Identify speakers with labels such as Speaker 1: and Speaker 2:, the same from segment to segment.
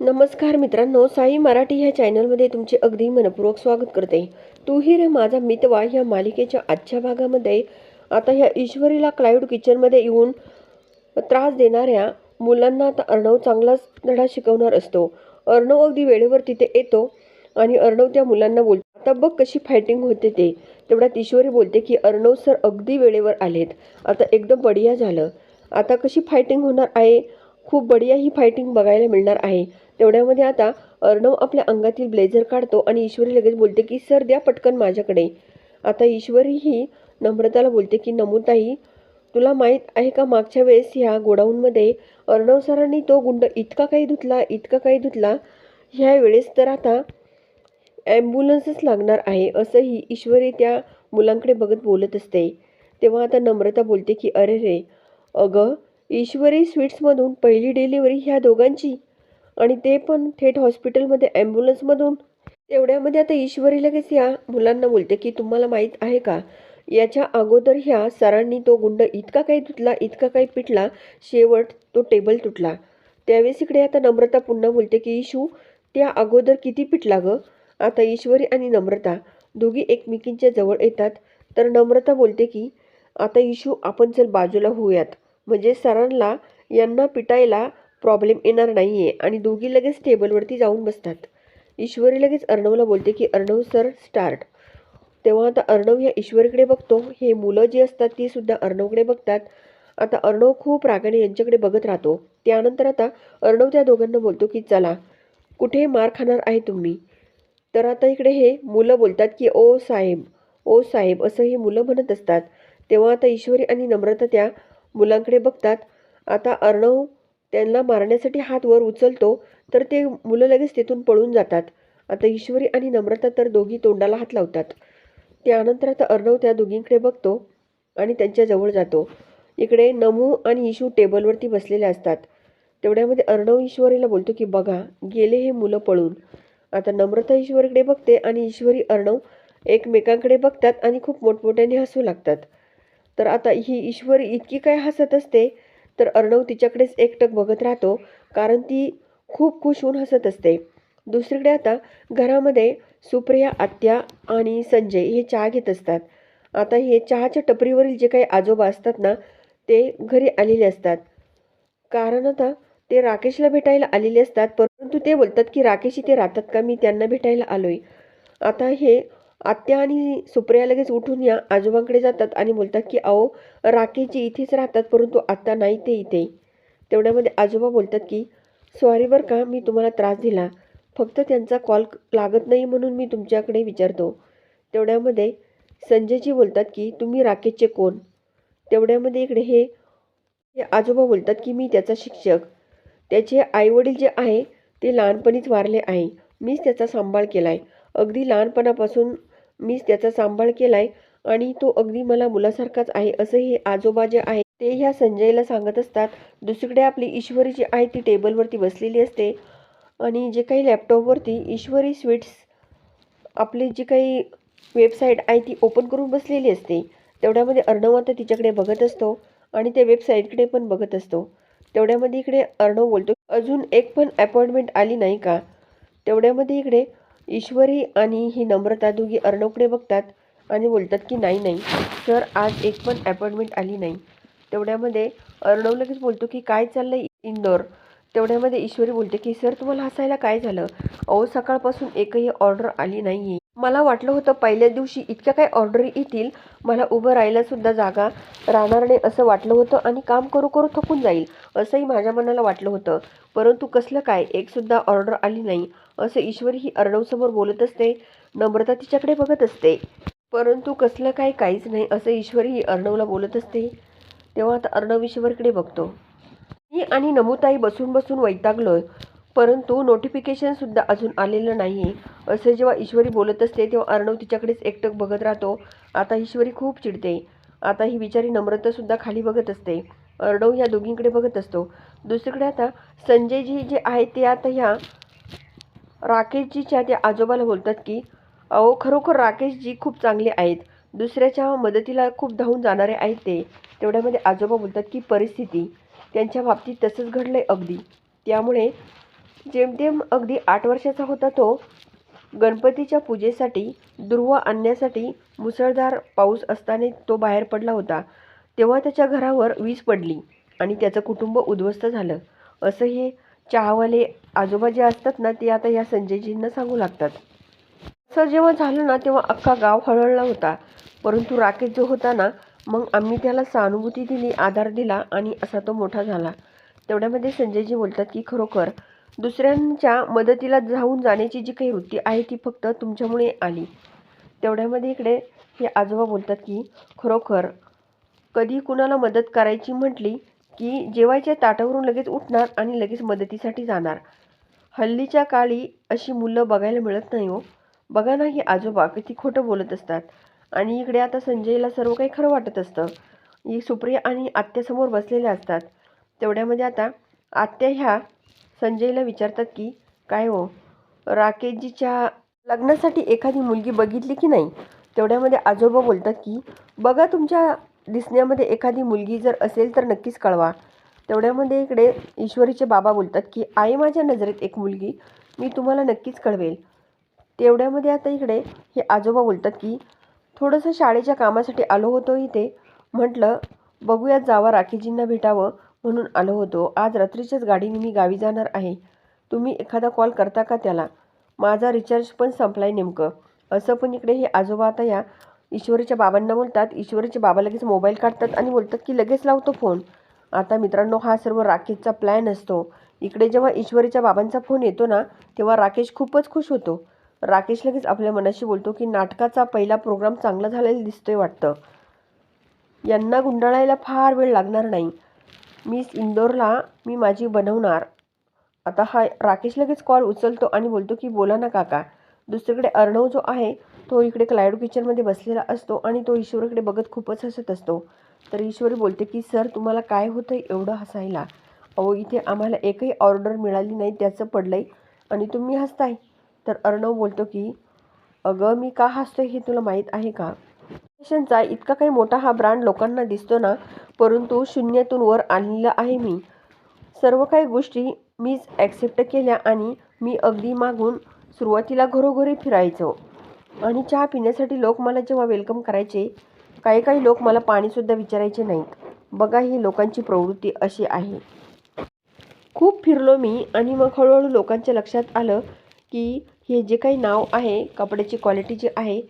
Speaker 1: नमस्कार मित्रांनो साई मराठी ह्या चॅनलमध्ये तुमचे अगदी मनपूर्वक स्वागत करते. तू ही रे माझा मितवा ह्या मालिकेच्या आजच्या भागामध्ये आता ह्या ईश्वरीला क्लाउड किचनमध्ये येऊन त्रास देणाऱ्या मुलांना आता अर्णव चांगलाच धडा शिकवणार असतो. अर्णव अगदी वेळेवर तिथे येतो आणि अर्णव त्या मुलांना बोलतो आता बघ कशी फायटिंग होते ते. तेवढ्यात ईश्वरी बोलते की अर्णव सर अगदी वेळेवर आलेत. आता एकदम बढिया झालं. आता कशी फायटिंग होणार आहे? खूप बढिया ही फायटिंग बघायला मिळणार आहे. तेवढ्यामध्ये आता अर्णव आपल्या अंगातील ब्लेझर काढतो आणि ईश्वरी लगेच बोलते की सर द्या पटकन माझ्याकडे. आता ईश्वरी ही नम्रताला बोलते की नमुताई तुला माहीत आहे का मागच्या वेळेस ह्या गोडाऊनमध्ये अर्णव सरांनी तो गुंड इतका काही धुतला इतका काही धुतला ह्या वेळेस तर आता ॲम्ब्युलन्सच लागणार आहे असंही ईश्वरी त्या मुलांकडे बघत बोलत असते. तेव्हा आता नम्रता बोलते की अरे रे अगं ईश्वरी स्वीट्समधून पहिली डिलिव्हरी ह्या दोघांची आणि ते पण थेट हॉस्पिटलमध्ये ॲम्ब्युलन्समधून. तेवढ्यामध्ये आता ईश्वरी लगेच या मुलांना बोलते की तुम्हाला माहीत आहे का? याच्या अगोदर ह्या सरांनी तो गुंड इतका काही तुटला इतका काही पिटला शेवट तो टेबल तुटला. त्यावेळेस इकडे आता नम्रता पुन्हा बोलते की इशू त्या अगोदर किती पिटला गं? आता ईश्वरी आणि नम्रता दोघी एकमेकींच्या जवळ येतात. तर नम्रता बोलते की आता इशू आपण चल बाजूला होऊयात. म्हणजे सरांना यांना पिटायला प्रॉब्लेम येणार नाही आहे आणि दोघी लगेच टेबलवरती जाऊन बसतात. ईश्वरी लगेच अर्णवला बोलते की अर्णव सर स्टार्ट तेव्हा आता अर्णव ह्या ईश्वरीकडे बघतो. हे मुलं जी असतात ती सुद्धा अर्णवकडे बघतात. आता अर्णव खूप रागाने यांच्याकडे बघत राहतो. त्यानंतर आता अर्णव त्या दोघांना बोलतो की चला कुठे मार खाणार आहे तुम्ही? तर आता इकडे हे मुलं बोलतात की ओ साहेब ओ साहेब असं हे मुलं म्हणत असतात. तेव्हा आता ईश्वरी आणि नम्रता त्या मुलांकडे बघतात. आता अर्णव त्यांना मारण्यासाठी हात वर उचलतो तर ते मुलं लगेच तिथून पळून जातात. आता ईश्वरी आणि नम्रता तर दोघी तोंडाला हात लावतात. त्यानंतर आता अर्णव त्या दोघींकडे बघतो आणि त्यांच्याजवळ जातो. इकडे नमू आणि इशू टेबलवरती बसलेले असतात. तेवढ्यामध्ये अर्णव ईश्वरीला बोलतो की बघा गेले हे मुलं पळून. आता नम्रता ईश्वरीकडे बघते आणि ईश्वरी अर्णव एकमेकांकडे बघतात आणि खूप मोठमोठ्याने हसू लागतात. तर आता ही ईश्वरी इतकी काय हसत असते? तर अर्णव तिच्याकडेच एकटक बघत राहतो कारण ती खूप खुश होऊन हसत असते. दुसरीकडे आता घरामध्ये सुप्रिया आत्या आणि संजय हे चहा घेत असतात. आता हे चहाच्या टपरीवरील जे काही आजोबा असतात ना ते घरी आलेले असतात. कारण आता ते राकेशला भेटायला आलेले असतात परंतु ते बोलतात की राकेश इथे राहतात का? मी त्यांना भेटायला आलोय. आता हे आत्या आणि सुप्रिया लगेच उठून या आजोबांकडे जातात आणि बोलतात की अहो राकेशजी इथेच राहतात परंतु आत्ता नाही ते इथे. तेवढ्यामध्ये आजोबा बोलतात की सॉरी बरं का मी तुम्हाला त्रास दिला. फक्त त्यांचा कॉल लागत नाही म्हणून मी तुमच्याकडे विचारतो. तेवढ्यामध्ये संजयजी बोलतात की तुम्ही राकेशचे कोण? तेवढ्यामध्ये इकडे हे हे आजोबा बोलतात की मी त्याचा शिक्षक. त्याचे आईवडील जे आहे ते लहानपणीच वारले आहे. मीच त्याचा सांभाळ केला आहे अगदी लहानपणापासून मीच त्याचा सांभाळ केला आहे आणि तो अगदी मला मुलासारखाच आहे असं हे आजोबा जे आहे ते ह्या संजयला सांगत असतात. दुसरीकडे आपली ईश्वरी जी आहे ती टेबलवरती बसलेली असते आणि जे काही लॅपटॉपवरती ईश्वरी स्वीट्स आपली जी काही वेबसाईट आहे ती ओपन करून बसलेली असते. तेवढ्यामध्ये अर्णव आता तिच्याकडे बघत असतो आणि त्या वेबसाईटकडे पण बघत असतो. तेवढ्यामध्ये इकडे अर्णव बोलतो अजून एक पण अपॉइंटमेंट आली नाही का? तेवढ्यामध्ये इकडे ईश्वरी आणि ही नम्रता दोघी अर्णवकडे बघतात आणि बोलतात की नाही नाही सर आज एक पण अपॉइंटमेंट आली नाही. तेवढ्यामध्ये अर्णव लगेच बोलतो की काय चाललं आहे इंदोर? तेवढ्यामध्ये ईश्वरी बोलते की सर तुम्हाला हसायला काय झालं? अहो सकाळपासून एकही ऑर्डर आली नाही आहे मला वाटलं होतं पहिल्या दिवशी इतक्या काय ऑर्डर येतील मला उभं राहायलासुद्धा जागा राहणार नाही असं वाटलं होतं आणि काम करू करू थकून जाईल असंही माझ्या मनाला वाटलं होतं. परंतु कसलं काय एकसुद्धा ऑर्डर आली नाही असं ईश्वरी ही अर्णवसमोर बोलत असते नम्रता तिच्याकडे बघत असते. परंतु कसलं काय काहीच नाही असं ईश्वरी ही अर्णवला बोलत असते. तेव्हा आता अर्णव ईश्वरकडे बघतो. मी आणि नमुताई बसून बसून वैतागलोय. परंतु नोटिफिकेशनसुद्धा अजून आलेलं नाही आहे असं जेव्हा ईश्वरी बोलत असते तेव्हा अर्णव तिच्याकडेच एकटक बघत राहतो. आता ईश्वरी खूप चिडते. आता ही बिचारी नम्रतासुद्धा खाली बघत असते. अर्णव ह्या दोघींकडे बघत असतो. दुसरीकडे आता संजयजी जे आहे ते आता ह्या राकेशजीच्या त्या आजोबाला बोलतात की अहो खरोखर राकेशजी खूप चांगले आहेत. दुसऱ्याच्या मदतीला खूप धावून जाणारे आहेत ते. तेवढ्यामध्ये आजोबा बोलतात की परिस्थिती त्यांच्या बाबतीत तसंच घडलं आहे अगदी. त्यामुळे जेमतेम अगदी आठ वर्षाचा होता तो गणपतीच्या पूजेसाठी दुर्वा आणण्यासाठी मुसळधार पाऊस असताना तो बाहेर पडला होता. तेव्हा त्याच्या घरावर वीज पडली आणि त्याचं कुटुंब उद्ध्वस्त झालं. असं हे चहावाले आजोबा जे असतात ना ते आता या संजयजींना सांगू लागतात. असं जेव्हा झालं ना तेव्हा अख्खा गाव हळहळला होता. परंतु राकेश जो होता ना मग आम्ही त्याला सहानुभूती दिली आधार दिला आणि असा तो मोठा झाला. तेवढ्यामध्ये संजयजी बोलतात की खरोखर दुसऱ्यांच्या मदतीला जाऊन जाण्याची जी काही वृत्ती आहे ती फक्त तुमच्यामुळे आली. तेवढ्यामध्ये इकडे हे आजोबा बोलतात की खरोखर कधी कुणाला मदत करायची म्हटली की जेवायच्या ताटावरून लगेच उठणार आणि लगेच मदतीसाठी जाणार? हल्लीच्या काळी अशी मुलं बघायला मिळत नाही हो. बघा ना हे आजोबा किती खोटं बोलत असतात. आणि इकडे आता संजयला सर्व काही खरं वाटत असतं. ही सुप्रिया आणि आत्यासमोर बसलेल्या असतात. तेवढ्यामध्ये आता आत्या ह्या संजयला विचारतात की काय हो? राकेशजीच्या लग्नासाठी एखादी मुलगी बघितली की नाही? तेवढ्यामध्ये आजोबा बोलतात की बघा तुमच्या दिसण्यामध्ये एखादी मुलगी जर असेल तर नक्कीच कळवा. तेवढ्यामध्ये इकडे ईश्वरीचे बाबा बोलतात की आई माझ्या नजरेत एक मुलगी मी तुम्हाला नक्कीच कळवेल. तेवढ्यामध्ये आता इकडे हे आजोबा बोलतात की थोडंसं शाळेच्या कामासाठी आलो होतो इथे. म्हटलं बघूयात जावा राखीजींना भेटावं. म्हणून आलो होतो. आज रात्रीच्याच गाडीने मी गावी जाणार आहे. तुम्ही एखादा कॉल करता का त्याला? माझा रिचार्ज पण संपलाय नेमकं. असं पण इकडे हे आजोबा आता या ईश्वरीच्या बाबांना बोलतात. ईश्वरीच्या बाबा लगेच मोबाईल काढतात आणि बोलतात की लगेच लावतो फोन. आता मित्रांनो हा सर्व राकेशचा प्लॅन असतो. इकडे जेव्हा ईश्वरीच्या बाबांचा फोन येतो ना तेव्हा राकेश खूपच खुश होतो. राकेश लगेच आपल्या मनाशी बोलतो की नाटकाचा पहिला प्रोग्राम चांगला झालेला दिसतोय वाटतं. यांना गुंडाळायला फार वेळ लागणार नाही. मिस इंदोरला मी माझी बनवणार. आता हा राकेश लगेच कॉल उचलतो आणि बोलतो की बोला ना काका. दुसरीकडे अर्णव जो आहे तो इकडे क्लायडो किचनमध्ये बसलेला असतो आणि तो ईश्वरीकडे बघत खूपच हसत असतो. तर ईश्वरी बोलते की सर तुम्हाला काय होतं एवढं हसायला? अहो इथे आम्हाला एकही ऑर्डर मिळाली नाही त्याचं पडलं आहे आणि तुम्ही हसताय. तर अर्णव बोलतो की अगं मी का हसतोय हे तुला माहीत आहे का? फॅशनचा इतका काही मोठा हा ब्रँड लोकांना दिसतो ना परंतु शून्यातून वर आणलेला आहे मी. सर्व काही गोष्टी मीच ॲक्सेप्ट केल्या आणि मी अगदी मागून सुरुवातीला घरोघरी फिरायचो. आणि चहा पिण्यासाठी लोक मला जेव्हा वेलकम करायचे काही काही लोक मला पाणीसुद्धा विचारायचे नाहीत. बघा ही लोकांची प्रवृत्ती अशी आहे. खूप फिरलो मी आणि मग हळूहळू लोकांच्या लक्षात आलं की हे जे काही नाव आहे कपड्याची क्वालिटी जी आहे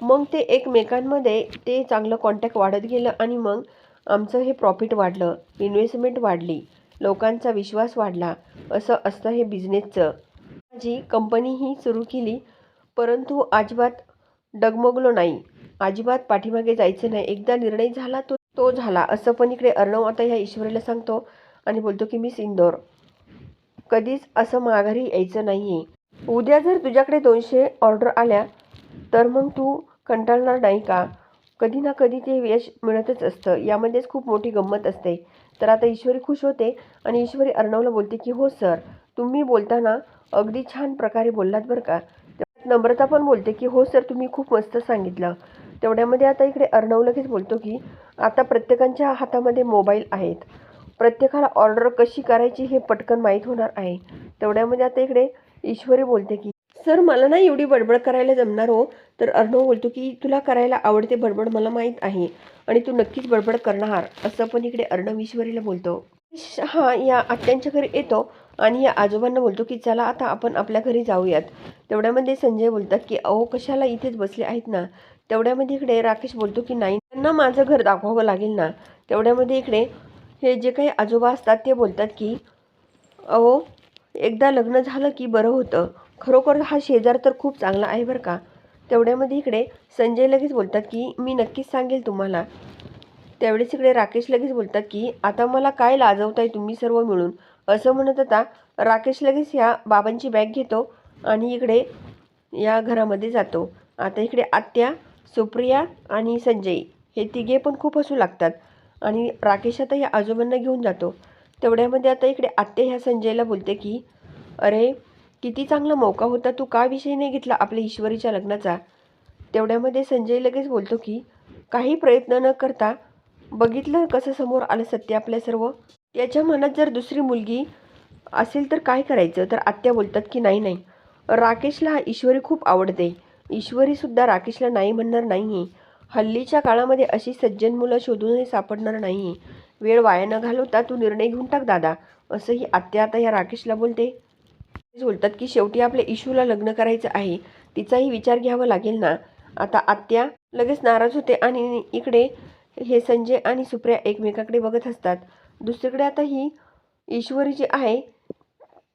Speaker 1: मग ते एकमेकांमध्ये ते चांगलं कॉन्टॅक्ट वाढत गेलं आणि मग आमचं हे प्रॉफिट वाढलं इन्व्हेस्टमेंट वाढली लोकांचा विश्वास वाढला असं असतं हे बिझनेसचं माझी कंपनीही सुरू केली परंतु अजिबात डगमगलो नाही. अजिबात पाठीमागे जायचं नाही. एकदा निर्णय झाला तो तो झाला. असं पण इकडे अर्णव आता ह्या ईश्वरीला सांगतो आणि बोलतो की मिस इंदोर कधीच असं माघारी यायचं नाही आहे उद्या जर तुझ्याकडे दोनशे ऑर्डर आल्या तर मग तू कंटाळणार नाही का? कधी ना कधी ते यश मिळतच असतं. यामध्येच खूप मोठी गंमत असते. तर आता ईश्वरी खुश होते आणि ईश्वरी अर्णवला बोलते की हो सर. तुम्ही बोलताना अगदी छान प्रकारे बोललात बरं का. नम्रता पण बोलते की हो सर तुम्ही खूप मस्त सांगितलं. तेवढ्यामध्ये आता इकडे अर्णव लगेच बोलतो की आता प्रत्येकांच्या हातामध्ये मोबाईल आहेत. प्रत्येकाला ऑर्डर कशी करायची हे पटकन माहीत होणार आहे. तेवढ्यामध्ये आता इकडे ईश्वरी बोलते की सर मला ना एवढी बडबड करायला जमणार हो. तर अर्णव बोलतो की तुला करायला आवडते बडबड मला माहीत आहे आणि तू नक्कीच बडबड करणार असं पण इकडे अर्णव ईश्वरीला बोलतो. हा या आत्यांच्या घरी येतो आणि या आजोबांना बोलतो की चला आता आपण आपल्या घरी जाऊयात. तेवढ्यामध्ये संजय बोलतात की अहो कशाला इथेच बसले आहेत ना? तेवढ्यामध्ये इकडे राकेश बोलतो की नाही त्यांना माझं घर दाखवावं लागेल ना. तेवढ्यामध्ये इकडे हे जे काही आजोबा असतात ते बोलतात की अहो एकदा लग्न झालं की बरं होतं. खरोखर हा शेजार तर खूप चांगला आहे बरं का. तेवढ्यामध्ये इकडे संजय लगेच बोलतात की मी नक्कीच सांगेल तुम्हाला. त्यावेळेस इकडे राकेश लगेच बोलतात की आता मला काय लाजवताय तुम्ही सर्व मिळून? असं म्हणत आता राकेश लगेच ह्या बाबांची बॅग घेतो आणि इकडे या घरामध्ये जातो. आता इकडे आत्या सुप्रिया आणि संजय हे तिघे पण खूप हसू लागतात आणि राकेश आता या आजोबांना घेऊन जातो. तेवढ्यामध्ये आता इकडे आत्या ह्या संजयला बोलते की अरे किती चांगला मौका होता तू का विषय नाही घेतला आपल्या ईश्वरीच्या लग्नाचा? तेवढ्यामध्ये संजय लगेच बोलतो की काही प्रयत्न न करता बघितलं कसं समोर आलं सत्य आपल्या सर्व? त्याच्या मनात जर दुसरी मुलगी असेल तर काय करायचं? तर आत्या बोलतात की नाही नाही. राकेशला हा ईश्वरी खूप आवडते. ईश्वरीसुद्धा राकेशला नाही म्हणणार नाही आहे हल्लीच्या काळामध्ये अशी सज्जन मुलं शोधूनही सापडणार नाही वेळ वाया न घालवता तू निर्णय घेऊन टाक दादा. असंही आत्या आता या राकेशला बोलते. बोलतात की शेवटी आपल्या इशूला लग्न करायचं आहे. तिचाही विचार घ्यावा लागेल ना? आता आत्या लगेच नाराज होते आणि इकडे हे संजय आणि सुप्रिया एकमेकाकडे बघत असतात. दुसरीकडे आता ही ईश्वरी जी आहे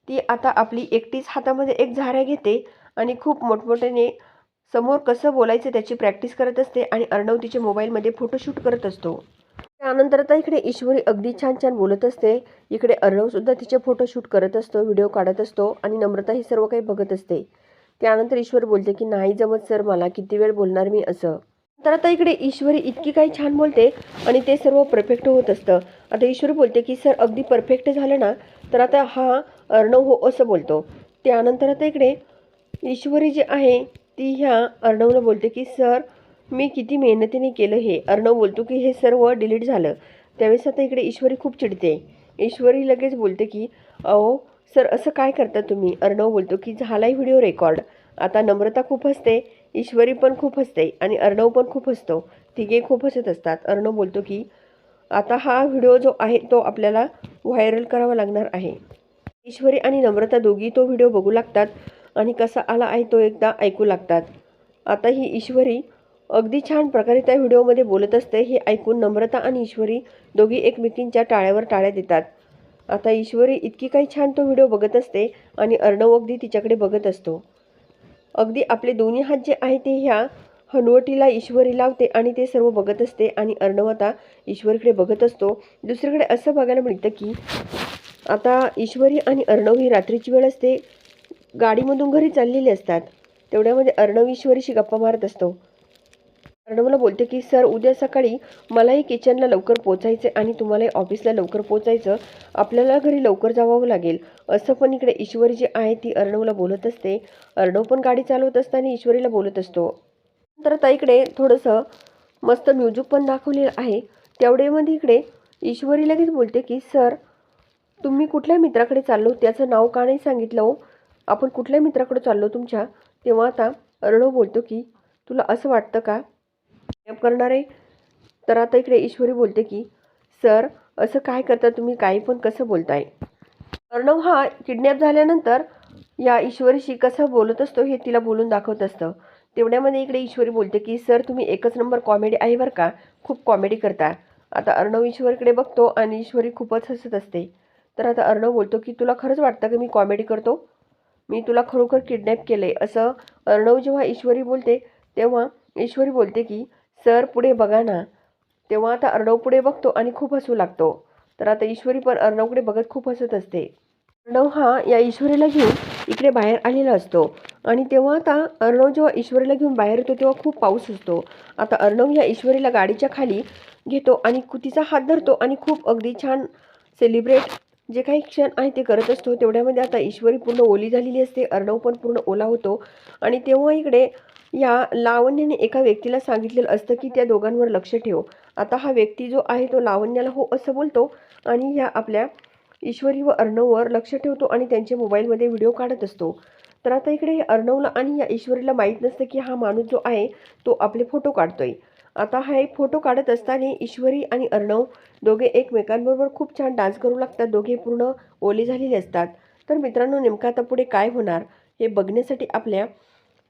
Speaker 1: ती आता आपली एकटीच हातामध्ये एक झाऱ्या घेते आणि खूप मोठमोठ्याने समोर कसं बोलायचं त्याची प्रॅक्टिस करत असते आणि अर्णव तिचे मोबाईलमध्ये फोटोशूट करत असतो. त्यानंतर आता इकडे ईश्वरी अगदी छान छान बोलत असते. इकडे अर्णवसुद्धा तिचे फोटोशूट करत असतो व्हिडिओ काढत असतो आणि नम्रता ही सर्व काही बघत असते. त्यानंतर ईश्वर बोलते की नाही जमत सर मला किती वेळ बोलणार मी असं. तर आता इकडे ईश्वरी इतकी काही छान बोलते आणि ते सर्व परफेक्ट होत असतं. आता ईश्वरी बोलते की सर अगदी परफेक्ट झालं ना तर आता हा अर्णव हो असं बोलतो. त्यानंतर आता इकडे ईश्वरी जी आहे ती ह्या अर्णवला बोलते की सर मी किती मेहनतीने केलं हे. अर्णव बोलतो की हे सर्व डिलीट झालं. त्यावेळेस आता इकडे ईश्वरी खूप चिडते. ईश्वरी लगेच बोलते की अहो सर असं काय करता तुम्ही? अर्णव बोलतो की झालाही व्हिडिओ रेकॉर्ड. आता नम्रता खूप हसते ईश्वरी पण खूप हसते आणि अर्णव पण खूप हसतो. तिघे खूप हसत असतात. अर्णव बोलतो की आता हा व्हिडिओ जो आहे तो आपल्याला व्हायरल करावा लागणार आहे. ईश्वरी आणि नम्रता दोघी तो व्हिडिओ बघू लागतात आणि कसा आला आहे तो एकदा ऐकू लागतात. आता ही ईश्वरी अगदी छान प्रकारे त्या व्हिडिओमध्ये बोलत असते हे ऐकून नम्रता आणि ईश्वरी दोघी एकमेकींच्या टाळ्यावर टाळ्या देतात. आता ईश्वरी इतकी काही छान तो व्हिडिओ बघत असते आणि अर्णव अगदी तिच्याकडे बघत असतो. अगदी आपले दोन्ही हात जे आहे ते ह्या हनुवटीला ईश्वरी लावते आणि ते सर्व बघत असते आणि अर्णव आता ईश्वरीकडे बघत असतो. दुसरीकडे असं बघायला मिळतं की आता ईश्वरी आणि अर्णव ही रात्रीची वेळ असते. गाडीमधून घरी चाललेले असतात. तेवढ्यामध्ये अर्णव ईश्वरीशी गप्पा मारत असतो. अर्णवला बोलते की सर उद्या सकाळी मलाही किचनला लवकर पोचायचं आणि तुम्हालाही ऑफिसला लवकर पोचायचं. आपल्याला घरी लवकर जावावं लागेल. असं पण इकडे ईश्वरी जी आहे ती अर्णवला बोलत असते. अर्णव पण गाडी चालवत असताना ईश्वरीला बोलत असतो. तर आता इकडे थोडंसं मस्त म्युझिक पण दाखवलेलं आहे. तेवढेमध्ये इकडे ईश्वरी लगेच बोलते की सर तुम्ही कुठल्या मित्राकडे चाललो? त्याचं नाव का नाही सांगितलं हो? आपण कुठल्या मित्राकडे चाललो तुमच्या? तेव्हा आता अर्णव बोलतो की तुला असं वाटतं का? करणार आहे? तर आता इकडे ईश्वरी बोलते की सर असं काय करता तुम्ही? काही पण कसं बोलताय? अर्णव हा किडनॅप झाल्यानंतर या ईश्वरीशी कसं बोलत असतो हे तिला बोलून दाखवत असतं. तेवढ्यामध्ये इकडे ईश्वरी बोलते की सर तुम्ही एकच नंबर कॉमेडी आहे बरं का? खूप कॉमेडी करता. आता अर्णव ईश्वरीकडे बघतो आणि ईश्वरी खूपच हसत असते. तर आता अर्णव बोलतो की तुला खरंच वाटतं की मी कॉमेडी करतो? मी तुला खरोखर किडनॅप केलं आहे असं अर्णव जेव्हा ईश्वरी बोलते तेव्हा ईश्वरी बोलते की सर पुढे बघा ना. तेव्हा आता अर्णव पुढे बघतो आणि खूप हसू लागतो. तर आता ईश्वरी पण अर्णवकडे बघत खूप हसत असते. अर्णव हा या ईश्वरीला घेऊन इकडे बाहेर आलेला असतो. आणि तेव्हा आता अर्णव जेव्हा ईश्वरीला घेऊन बाहेर येतो तेव्हा खूप पाऊस असतो. आता अर्णव या ईश्वरीला गाडीच्या खाली घेतो आणि कु- तिचा हात धरतो आणि खूप अगदी छान सेलिब्रेट जे काही क्षण आहे ते करत असतो. तेवढ्यामध्ये आता ईश्वरी पूर्ण ओली झालेली असते. अर्णव पण पूर्ण ओला होतो. आणि तेव्हा इकडे या लावण्याने एका व्यक्तीला सांगितलेलं असतं की त्या दोघांवर लक्ष ठेव. आता हा व्यक्ती जो आहे तो लावण्याला हो असं बोलतो आणि ह्या आपल्या ईश्वरी व अर्णववर लक्ष ठेवतो आणि त्यांच्या मोबाईलमध्ये व्हिडिओ काढत असतो. तर आता इकडे अर्णवला आणि या ईश्वरीला माहीत नसतं की हा माणूस जो आहे तो आपले फोटो काढतोय. आता हा एक फोटो काढत असताना ईश्वरी आणि अर्णव दोघे एकमेकांबरोबर खूप छान डान्स करू लागतात. दोघे पूर्ण ओले झालेले असतात. तर मित्रांनो नेमकं आता पुढे काय होणार हे बघण्यासाठी आपल्या